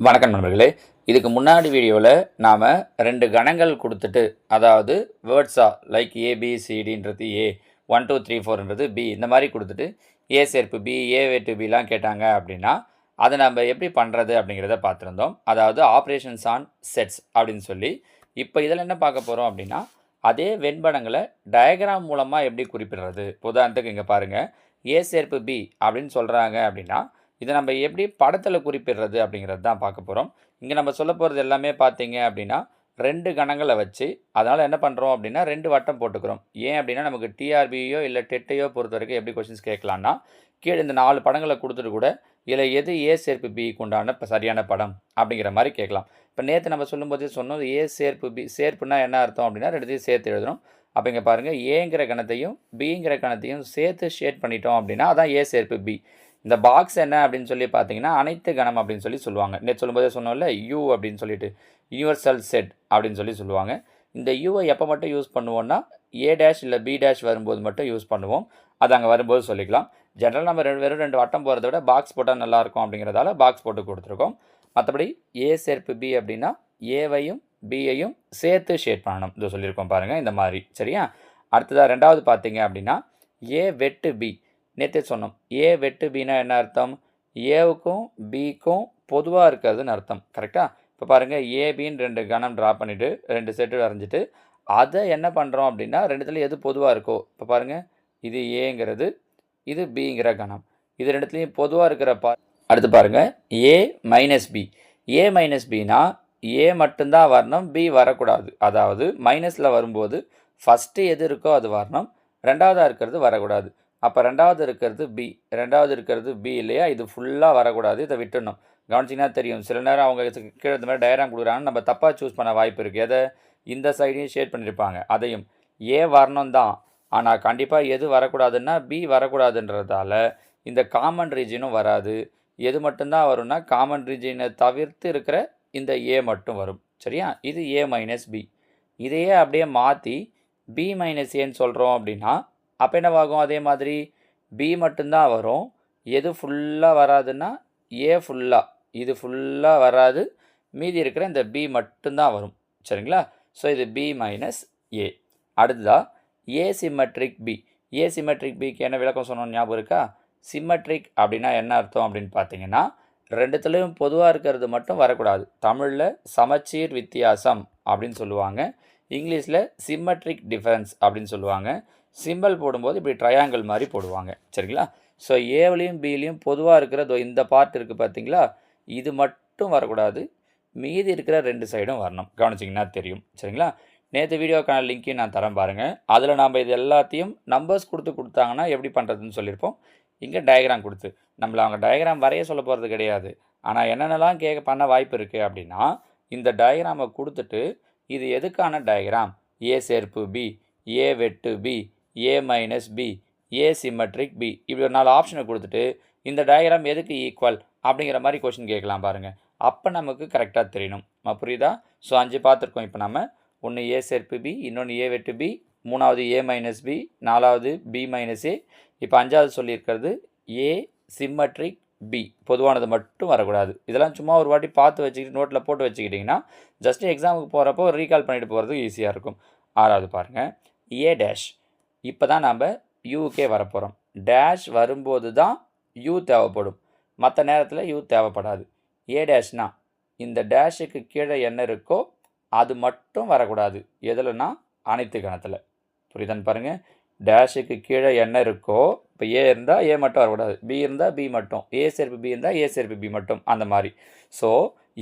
வணக்கம் நண்பர்களே. இதுக்கு முன்னாடி வீடியோவில் நாம் ரெண்டு கணங்கள் கொடுத்துட்டு அதாவது வேர்ட்ஸா லைக் ஏபிசிடின்றது ஏ ஒன் டூ த்ரீ ஃபோர்ன்றது பி இந்த மாதிரி கொடுத்துட்டு ஏ சேர்ப்பு பி ஏ டு பிலாம் கேட்டாங்க அப்படின்னா அதை நம்ம எப்படி பண்ணுறது அப்படிங்கிறத பார்த்துருந்தோம். அதாவது ஆப்ரேஷன்ஸ் ஆன் செட்ஸ் அப்படின்னு சொல்லி. இப்போ இதில் என்ன பார்க்க போகிறோம் அப்படின்னா அதே வெண்படங்களை டயக்ராம் மூலமாக எப்படி குறிப்பிடுறது? உதாரணத்துக்கு இங்கே பாருங்கள் ஏ சேர்ப்பு பி அப்படின்னு சொல்கிறாங்க அப்படின்னா இதை நம்ம எப்படி படத்தில் குறிப்பிடுறது அப்படிங்கிறது தான் பார்க்க போகிறோம் இங்கே நம்ம சொல்ல போகிறது எல்லாமே பார்த்தீங்க அப்படின்னா ரெண்டு கணங்களை வச்சு அதனால் என்ன பண்ணுறோம் அப்படின்னா ரெண்டு வட்டம் போட்டுக்கிறோம். ஏன் அப்படின்னா நமக்கு டிஆர்பியோ இல்லை டெட்டையோ பொறுத்த வரைக்கும் எப்படி கொஷின்ஸ் கேட்கலான்னா கீழே இந்த நாலு படங்களை கொடுத்துட்டு கூட இதில் எது ஏ சேர்ப்பு பிக்கு உண்டான இப்போ சரியான படம் அப்படிங்கிற மாதிரி கேட்கலாம். இப்போ நேற்று நம்ம சொல்லும்போதே சொன்னோம் ஏ சேர்ப்பு பி சேர்ப்புனா என்ன அர்த்தம் அப்படின்னா ரெண்டுத்தையும் சேர்த்து எழுதணும். அப்போ இங்கே பாருங்கள் ஏங்கிற கணத்தையும் பிங்கிற கணத்தையும் சேர்த்து ஷேட் பண்ணிட்டோம் அப்படின்னா அதான் ஏ சேர்ப்பு பி இந்த பாக்ஸ் என்ன அப்படின்னு சொல்லி பார்த்தீங்கன்னா அனைத்து கணம் அப்படின்னு சொல்லி சொல்லுவாங்க. நேற்று சொல்லும்போதே சொன்னோம்ல யூ அப்படின்னு சொல்லிட்டு யூனிவர்சல் செட் அப்படின்னு சொல்லி சொல்லுவாங்க. இந்த யூவை எப்போ மட்டும் யூஸ் பண்ணுவோம்னா ஏ டேஷ் இல்லை பி டேஷ் வரும்போது மட்டும் யூஸ் பண்ணுவோம். அது அங்கே வரும்போது சொல்லிக்கலாம். ஜென்ரல் நம்ம ரெண்டு வெறும் ரெண்டு வட்டம் போகிறத விட பாக்ஸ் போட்டால் நல்லாயிருக்கும் அப்படிங்கிறதால பாக்ஸ் போட்டு கொடுத்துருக்கோம். மற்றபடி ஏ சேர்ப்பு பி அப்படின்னா ஏவையும் பியையும் சேர்த்து ஷேட் பண்ணணும். இது சொல்லியிருக்கோம் பாருங்கள் இந்த மாதிரி. சரியா? அடுத்ததாக ரெண்டாவது பார்த்தீங்க அப்படின்னா ஏ வெட்டு பி நேற்றே சொன்னோம். ஏ வெட்டு பின்னா என்ன அர்த்தம்? ஏவுக்கும் பிக்கும் பொதுவாக இருக்கிறதுன்னு அர்த்தம். கரெக்டாக இப்போ பாருங்கள் ஏபின்னு ரெண்டு கணம் ட்ரா பண்ணிவிட்டு ரெண்டு செட்டு வரைஞ்சிட்டு அதை என்ன பண்ணுறோம் அப்படின்னா ரெண்டுத்துல எது பொதுவாக இருக்கோ? இப்போ பாருங்கள் இது ஏங்கிறது இது பிங்கிற கணம். இது ரெண்டுத்துலேயும் பொதுவாக இருக்கிற பா அடுத்து பாருங்கள் A minus B A minus Bina A மட்டும்தான் வரணும் பி வரக்கூடாது. அதாவது மைனஸில் வரும்போது ஃபஸ்ட்டு எது இருக்கோ அது வரணும் ரெண்டாவதாக இருக்கிறது வரக்கூடாது. அப்போ ரெண்டாவது இருக்கிறது பி ரெண்டாவது இருக்கிறது பி இல்லையா? இது ஃபுல்லாக வரக்கூடாது. இதை விட்டுடணும். கவனிச்சிங்கன்னா தெரியும். சில நேரம் அவங்க கீழே இந்த மாதிரி டயராம் கொடுக்குறாங்கன்னு நம்ம தப்பாக சூஸ் பண்ண வாய்ப்பு இருக்குது எதை? இந்த சைடையும் ஷேட் பண்ணியிருப்பாங்க. அதையும். ஏ வரணும் தான். ஆனால் கண்டிப்பாக எது வரக்கூடாதுன்னா பி வரக்கூடாதுன்றதால இந்த காமன் ரீஜனும் வராது. எது மட்டும்தான் வரும்னா காமன் ரீஜனை தவிர்த்து இருக்கிற இந்த ஏ மட்டும் வரும். சரியா? இது ஏ மைனஸ் பி இதையே அப்படியே மாற்றி பி மைனஸ் ஏன்னு சொல்கிறோம் அப்படின்னா அப்போ என்னவாகும்? அதே மாதிரி பி மட்டும்தான் வரும். எது ஃபுல்லாக வராதுன்னா ஏ ஃபுல்லாக இது ஃபுல்லாக வராது. மீதி இருக்கிற இந்த பி மட்டும்தான் வரும். சரிங்களா? ஸோ இது பி மைனஸ் ஏ அடுத்ததாக A symmetric B A symmetric பிக்கு என்ன விளக்கம் சொன்னோம் ஞாபகம் இருக்கா? சிமெட்ரிக் அப்படின்னா என்ன அர்த்தம் அப்படின்னு பார்த்தீங்கன்னா ரெண்டுத்துலேயும் பொதுவாக இருக்கிறது மட்டும் வரக்கூடாது. தமிழில் சமச்சீர் வித்தியாசம் அப்படின்னு சொல்லுவாங்க. இங்கிலீஷில் சிமெட்ரிக் டிஃபரன்ஸ் அப்படின்னு சொல்லுவாங்க. சிம்பிள் போடும்போது இப்படி ட்ரையாங்கிள் மாதிரி போடுவாங்க. சரிங்களா? ஸோ ஏவிலையும் பிலையும் பொதுவாக இருக்கிற தோ இந்த பார்ட் இருக்குது பார்த்தீங்களா இது மட்டும் வரக்கூடாது. மீதி இருக்கிற ரெண்டு சைடும் வரணும். கவனிச்சிங்கன்னா தெரியும். சரிங்களா? நேற்று வீடியோக்கான லிங்க்கையும் நான் தரேன் பாருங்கள் அதில் நாம் இது எல்லாத்தையும் நம்பர்ஸ் கொடுத்து கொடுத்தாங்கன்னா எப்படி பண்ணுறதுன்னு சொல்லியிருப்போம். இங்கே டயக்ராம் கொடுத்து. நம்மளை அவங்க டயக்ராம் வரைய சொல்ல போகிறது கிடையாது. ஆனால் என்னென்னலாம் கேட்க பண்ண வாய்ப்பு இருக்குது அப்படின்னா இந்த டயக்ராமை கொடுத்துட்டு இது எதுக்கான டயக்ராம் ஏ சேர்ப்பு பி ஏ வெட்டு B A minus B A symmetric B இப்படி ஒரு நாலு ஆப்ஷனை கொடுத்துட்டு இந்த டயக்ராம் எதுக்கு ஈக்குவல் அப்படிங்கிற மாதிரி கொஷின் கேட்கலாம் பாருங்கள் அப்போ நமக்கு கரெக்டாக தெரியணும் புரியுதா? ஸோ அஞ்சு பார்த்துருக்கோம். இப்போ நம்ம ஒன்று ஏ சேர்ப்பு பி இன்னொன்று ஏ வெட்டு பி மூணாவது ஏ மைனஸ் பி நாலாவது பி மைனஸ் ஏ இப்போ அஞ்சாவது சொல்லியிருக்கிறது ஏ சிம்மட்ரிக் பி பொதுவானது மட்டும் வரக்கூடாது. இதெல்லாம் சும்மா ஒரு வாட்டி பார்த்து வச்சுக்கிட்டு நோட்டில் போட்டு வச்சுக்கிட்டிங்கன்னா ஜஸ்ட் எக்ஸாமுக்கு போகிறப்போ ரீகால் பண்ணிட்டு போகிறது ஈஸியாக இருக்கும். ஆறாவது பாருங்கள் ஏ டேஷ் இப்போ தான் நாம் யூக்கே வரப்போகிறோம் டேஷ் வரும்போது தான் யூ தேவைப்படும். மற்ற நேரத்தில் யூ தேவைப்படாது. ஏ டேஷ்னா இந்த டேஷுக்கு கீழே என்ன இருக்கோ அது மட்டும் வரக்கூடாது. எதுலனா அனைத்து கணத்தில். புரியுதான்னு பாருங்கள் டேஷுக்கு கீழே என்ன இருக்கோ இப்போ ஏ இருந்தால் ஏ மட்டும் வரக்கூடாது. பி இருந்தால் பி மட்டும். ஏ சேர்ப்பு பி இருந்தால் ஏ சேர்ப்பு பி மட்டும். அந்த மாதிரி. ஸோ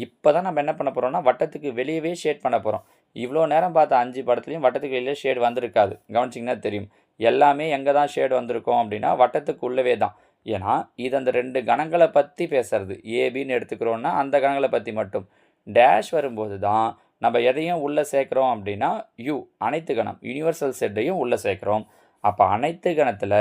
இப்போ தான் நம்ம என்ன பண்ண போகிறோம்னா வட்டத்துக்கு வெளியவே ஷேட் பண்ண போகிறோம் இவ்வளோ நேரம் பார்த்த அஞ்சு படத்துலையும் வட்டத்துக்கு வெளியே ஷேட் வந்திருக்காது. கவனிச்சிங்கன்னா தெரியும். எல்லாமே எங்கே தான் ஷேடு வந்திருக்கோம் அப்படின்னா வட்டத்துக்கு உள்ளவே தான். ஏன்னா இது அந்த ரெண்டு கணங்களை பற்றி பேசுறது. ஏபின்னு எடுத்துக்கிறோன்னா அந்த கணங்களை பற்றி மட்டும். டேஷ் வரும்போது தான் நம்ம எதையும் உள்ளே சேர்க்குறோம் அப்படின்னா யூ அனைத்து கணம் யூனிவர்சல் செட்டையும் உள்ளே சேர்க்குறோம். அப்போ அனைத்து கணத்தில்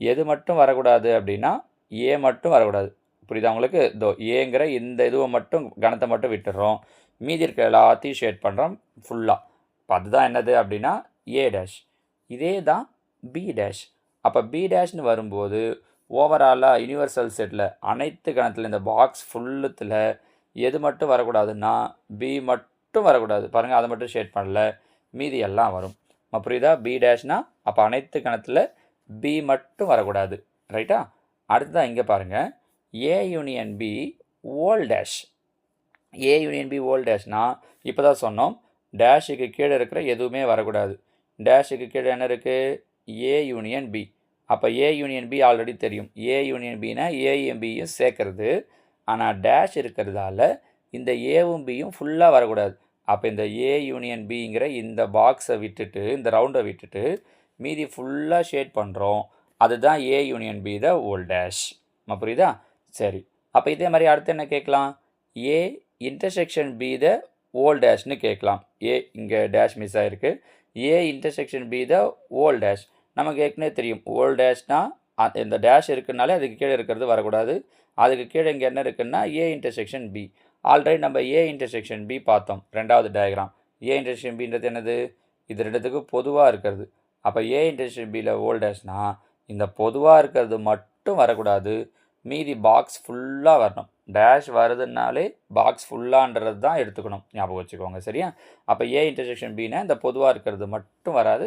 எது மட்டும் வரக்கூடாது அப்படின்னா ஏ மட்டும் வரக்கூடாது. புரியுதா உங்களுக்கு? இதோ ஏங்கிற இந்த இதுவை மட்டும் கணத்தை மட்டும் விட்டுடுறோம் மீதி இருக்க எல்லாத்தையும் ஷேட் பண்ணுறோம் ஃபுல்லாக இப்போ அதுதான் என்னது அப்படின்னா ஏ டேஷ் இதே தான் பி டேஷ் அப்போ பி டேஷ்னு வரும்போது ஓவராலாக யூனிவர்சல் செட்டில் அனைத்து கணத்தில் இந்த பாக்ஸ் ஃபுல்லுத்தில் எது மட்டும் வரக்கூடாதுன்னா பி மட்டும் வரக்கூடாது. பாருங்கள் அதை மட்டும் ஷேட் பண்ணல. மீதி எல்லாம் வரும். புரியுதா? பி டேஷ்னா அப்போ அனைத்து கணத்தில் பி மட்டும் வரக்கூடாது. ரைட்டா அடுத்ததான் இங்கே பாருங்கள் A union B whole dash A union B whole டேஷ்னா இப்போ தான் சொன்னோம் டேஷுக்கு கீழே இருக்கிற எதுவுமே வரக்கூடாது. டேஷுக்கு கீழே என்ன இருக்குது ஏ யூனியன் பி அப்போ ஏ யூனியன் பி ஆல்ரெடி தெரியும். ஏ யூனியன் பினா ஏயும் பியும் சேர்க்கறது. ஆனால் டேஷ் இருக்கிறதால இந்த ஏவும் பியும் ஃபுல்லாக வரக்கூடாது. அப்போ இந்த ஏ யூனியன் பிங்கிற இந்த பாக்ஸை விட்டுட்டு இந்த ரவுண்டை விட்டுட்டு மீதி ஃபுல்லாக ஷேட் பண்ணுறோம் அதுதான் A union B the whole dash நம்ம புரியுதா? சரி. அப்போ இதே மாதிரி அடுத்து என்ன கேட்கலாம்? ஏ இன்டர்செக்ஷன் பி த ஓல் டேஷ்னு கேட்கலாம். ஏ இங்கே டேஷ் மிஸ் ஆகிருக்கு A intersection B the whole dash நமக்கு ஏற்கனவே தெரியும். ஓல் டேஷ்னா இந்த டேஷ் இருக்குனாலே அதுக்கு கீழே இருக்கிறது வரக்கூடாது. அதுக்கு கீழே இங்கே என்ன இருக்குன்னா ஏ இன்டர்செக்ஷன் பி ஆல்ரெடி நம்ம ஏ இன்டர்செக்ஷன் பி பார்த்தோம். ரெண்டாவது டயக்ராம் ஏ இன்டர்செக்ஷன் பின்றது என்னது? இது ரெண்டுத்துக்கும் பொதுவாக இருக்கிறது. அப்போ ஏ இன்டர்செக்ஷன் பியில் ஓல் டேஷ்னா இந்த பொதுவாக இருக்கிறது மட்டும் வரக்கூடாது. மீதி பாக்ஸ் ஃபுல்லாக வரணும். டேஷ் வருதுனாலே பாக்ஸ் ஃபுல்லான்றது தான் எடுத்துக்கணும். ஞாபகம் வச்சுக்கோங்க. சரியா? அப்போ ஏ இன்டர்செக்ஷன் பின்னா இந்த பொதுவாக இருக்கிறது மட்டும் வராது.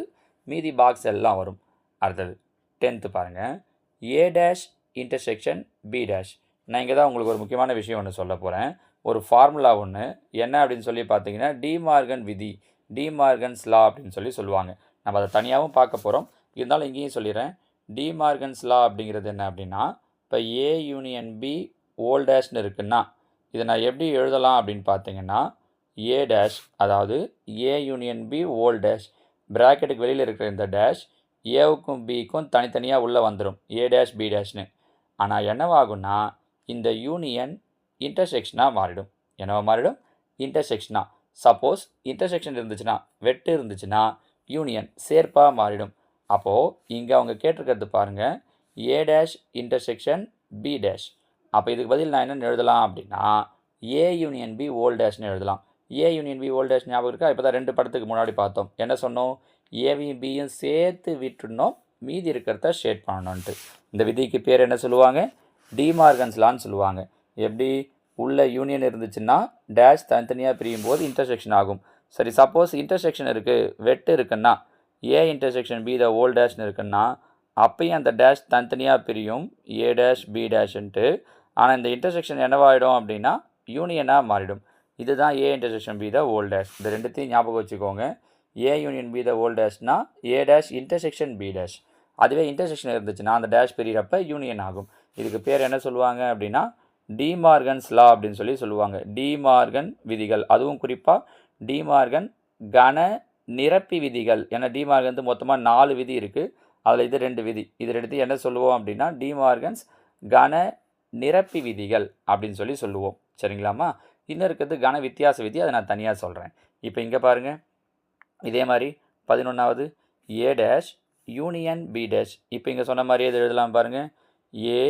மீதி பாக்ஸ் எல்லாம் வரும். அடுத்தது டென்த்து பாருங்கள் A dash intersection B dash நான் இங்கே தான் உங்களுக்கு ஒரு முக்கியமான விஷயம் ஒன்று சொல்ல போகிறேன் ஒரு ஃபார்முலா ஒன்று என்ன அப்படின்னு சொல்லி பார்த்தீங்கன்னா டிமார்கன் விதி. டிமார்கன்ஸ் லா அப்படின்னு சொல்லி சொல்லுவாங்க. நம்ம அதை தனியாகவும் பார்க்க போகிறோம் இருந்தாலும் இங்கேயும் சொல்லிடுறேன். டிமார்கன்ஸ் லா அப்படிங்கிறது என்ன அப்படின்னா இப்போ ஏ யூனியன் பி ஓல் டேஷ்னு இருக்குன்னா இதை நான் எப்படி எழுதலாம் அப்படின்னு பார்த்தீங்கன்னா ஏ டேஷ் அதாவது A union B whole dash ப்ராக்கெட்டுக்கு வெளியில் இருக்கிற இந்த டேஷ் ஏவுக்கும் பிக்கும் தனித்தனியாக உள்ளே வந்துடும் ஏ டேஷ் பி டேஷ்னு ஆனால் என்னவாகும்னா இந்த யூனியன் இன்டர்செக்ஷனாக மாறிடும். என்னவா மாறிடும்? இன்டர்செக்ஷனாக சப்போஸ் இன்டர்செக்ஷன் இருந்துச்சுன்னா வெட்டு இருந்துச்சுன்னா யூனியன் சேர்ப்பாக மாறிடும். அப்போது இங்கே அவங்க கேட்டிருக்கிறது பாருங்கள் A dash intersection B dash அப்போ இதுக்கு பதில் நான் என்ன எழுதலாம் அப்படின்னா ஏ யூனியன் பி ஓல் டேஷ்னு எழுதலாம். ஏ யூனியன் பி ஓல்டேஜ் ஞாபகம் இருக்கா? இப்போ தான் ரெண்டு படத்துக்கு முன்னாடி பார்த்தோம். என்ன சொன்னோம்? ஏவியும் பியும் சேர்த்து விட்டுனோம் மீதி இருக்கிறத ஷேட் பண்ணணுன்ட்டு இந்த விதிக்கு பேர் என்ன சொல்லுவாங்க? டிமார்கன்ஸ்லான்னு சொல்லுவாங்க. எப்படி? உள்ள யூனியன் இருந்துச்சுன்னா டேஷ் தனித்தனியாக பிரியும் போது இன்டர்செக்ஷன் ஆகும். சரி சப்போஸ் இன்டர்செக்ஷன் இருக்குது வெட்டு இருக்குன்னா ஏ இன்டர்செக்ஷன் பி த ஓல் டேஷ்னு இருக்குன்னா அப்பயும் அந்த டேஷ் தனித்தனியாக பிரியும். ஏ டேஷ் பி டேஷ்ன்ட்டு ஆனால் இந்த இன்டர்செக்ஷன் என்னவாயிடும் அப்படின்னா யூனியனாக மாறிடும். இதுதான் A intersection B the whole dash இந்த ரெண்டுத்தையும் ஞாபகம் வச்சுக்கோங்க. A union B the whole டேஷ்னா A dash intersection B dash அதுவே இன்டர்செக்ஷன் இருந்துச்சுன்னா அந்த டேஷ் பிரியறப்ப யூனியன் ஆகும். இதுக்கு பேர் என்ன சொல்லுவாங்க அப்படின்னா டிமார்கன்ஸ் லா அப்படின்னு சொல்லி சொல்லுவாங்க. டிமார்கன் விதிகள். அதுவும் குறிப்பாக டிமார்கன் கன நிரப்பி விதிகள். ஏன்னா டிமார்கன் வந்து மொத்தமாக நாலு விதி இருக்குது அதில் இது ரெண்டு விதி. இது ரெண்டு என்ன சொல்லுவோம் அப்படின்னா டிமார்கன்ஸ் கன நிரப்பி விதிகள் அப்படின்னு சொல்லி சொல்லுவோம். சரிங்களாம்மா? இன்னும் இருக்கிறது கன வித்தியாச விதி அதை நான் தனியாக சொல்கிறேன் இப்போ இங்கே பாருங்கள் இதே மாதிரி பதினொன்றாவது A dash union B dash இப்போ இங்கே சொன்ன மாதிரியே இது எழுதலாம் பாருங்கள் A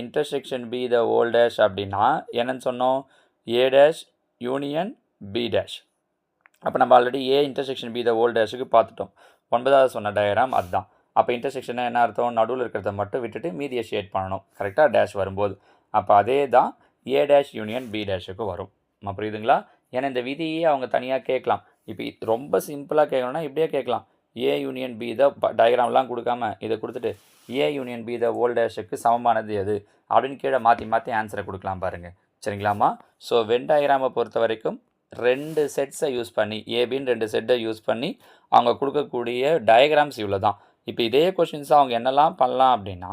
intersection B the whole dash அப்படின்னா என்னன்னு சொன்னோம்? A dash union B dash அப்போ நம்ம already A intersection B the whole டேஷுக்கு பார்த்துட்டோம். ஒன்பதாவது சொன்ன டயராம் அதுதான். அப்போ இன்டர்செக்ஷனை என்ன அர்த்தம்? நடுவில் இருக்கிறத மட்டும் விட்டுட்டு மீதியை ஷேட் பண்ணணும். கரெக்டாக டேஷ் வரும்போது. அப்போ அதே தான் ஏ டேஷ் யூனியன் பி டேஷுக்கு வரும். நம்ம புரியுதுங்களா? ஏன்னா இந்த விதியே அவங்க தனியாக கேட்கலாம். இப்போ ரொம்ப சிம்பிளாக கேட்கணும்னா இப்படியே கேட்கலாம். ஏ யூனியன் பி த டயக்ராம்லாம் கொடுக்காம இதை கொடுத்துட்டு ஏ யூனியன் பி த ஓல்டேஷுக்கு சமமானது எது? அப்படின்னு கீழே மாற்றி மாற்றி ஆன்சரை கொடுக்கலாம் பாருங்கள் சரிங்களாம்மா? ஸோ வென் டயக்ராமை பொறுத்த வரைக்கும் ரெண்டு செட்ஸை யூஸ் பண்ணி ஏபின்னு ரெண்டு செட்டை யூஸ் பண்ணி அவங்க கொடுக்கக்கூடிய டயக்ராம்ஸ் இவ்வளோ தான் இப்போ இதே கொஷின்ஸாக அவங்க என்னெல்லாம் பண்ணலாம் அப்படின்னா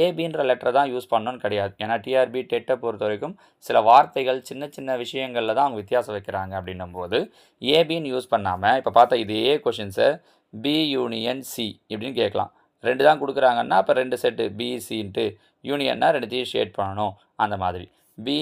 ஏபின்ற லெட்டர் தான் யூஸ் பண்ணணும்னு கிடையாது. ஏன்னா டிஆர்பி டெட்டை பொறுத்த வரைக்கும் சில வார்த்தைகள் சின்ன சின்ன விஷயங்களில் தான் அவங்க வித்தியாசம் வைக்கிறாங்க அப்படின்னும் போது ஏபின்னு யூஸ் பண்ணாமல் இப்போ பார்த்தா இதே கொஷின்ஸை பி யூனியன் சி இப்படின்னு கேட்கலாம். ரெண்டு தான் கொடுக்குறாங்கன்னா அப்போ ரெண்டு செட்டு பிசின்ட்டு யூனியன்னா ரெண்டுத்தையும் ஷேட் பண்ணணும் அந்த மாதிரி. B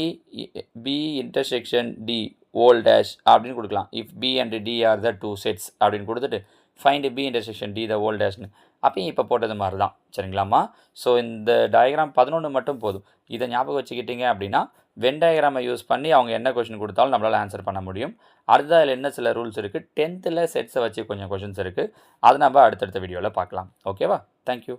B intersection D whole dash அப்படின்னு கொடுக்கலாம். If B and D are the two sets அப்படின்னு கொடுத்துட்டு find B intersection D the whole டேஷ்னு அப்பயும் இப்போ போட்டது மாதிரி தான் சரிங்களாம்மா? ஸோ இந்த டயக்ராம் பதினொன்று மட்டும் போதும். இதை ஞாபகம் வச்சுக்கிட்டீங்க அப்படின்னா வென் டயக்ராமை யூஸ் பண்ணி அவங்க என்ன கொஷின் கொடுத்தாலும் நம்மளால் ஆன்சர் பண்ண முடியும். அடுத்த அதில் என்ன சில ரூல்ஸ் இருக்குது டென்த்தில் செட்ஸை வச்சு கொஞ்சம் கொஷின்ஸ் இருக்குது அதை நம்ம அடுத்தடுத்த வீடியோவில் பார்க்கலாம். ஓகேவா தேங்க்யூ